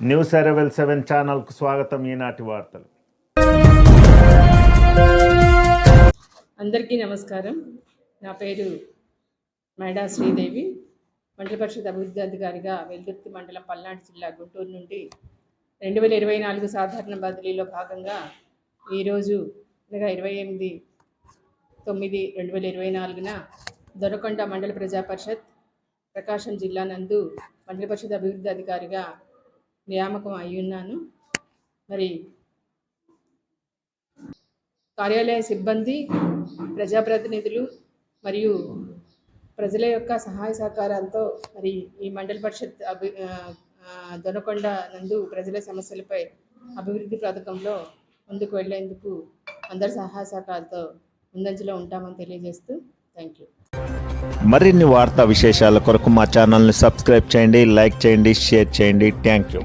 News అరవెల్ seven ఛానల్కు స్వాగతం ఈనాటి వార్తలు. అందరికీ నమస్కారం. నా పేరు మేడా శ్రీదేవి. మండల పరిషత్ అభివృద్ధి అధికారిగా వెల్దుర్తి మండలం పల్నాడు జిల్లా గుంటూరు నుండి రెండు వేల ఇరవై నాలుగు సాధారణ బదిలీలో భాగంగా ఈరోజు అనగా ఇరవై ఎనిమిది తొమ్మిది రెండు వేల ఇరవై నాలుగున దొరకొండ మండల ప్రజా పరిషత్ ప్రకాశం జిల్లా నందు మండల పరిషత్ అభివృద్ధి అధికారిగా నియామకం అయి ఉన్నాను మరి కార్యాలయ సిబ్బంది ప్రజాప్రతినిధులు మరియు ప్రజల యొక్క సహాయ సహకారాలతో మరి ఈ మండల పరిషత్ అభి దొనకొండ నందు ప్రజల సమస్యలపై అభివృద్ధి పథకంలో ముందుకు వెళ్ళేందుకు అందరి సహాయ సహకారాలతో ముందంజలో ఉంటామని తెలియజేస్తూ థ్యాంక్ యూ. మరిన్ని వార్తా విశేషాల కొరకు మా ఛానల్ని సబ్స్క్రైబ్ చేయండి లైక్ చేయండి షేర్ చేయండి. Thank you.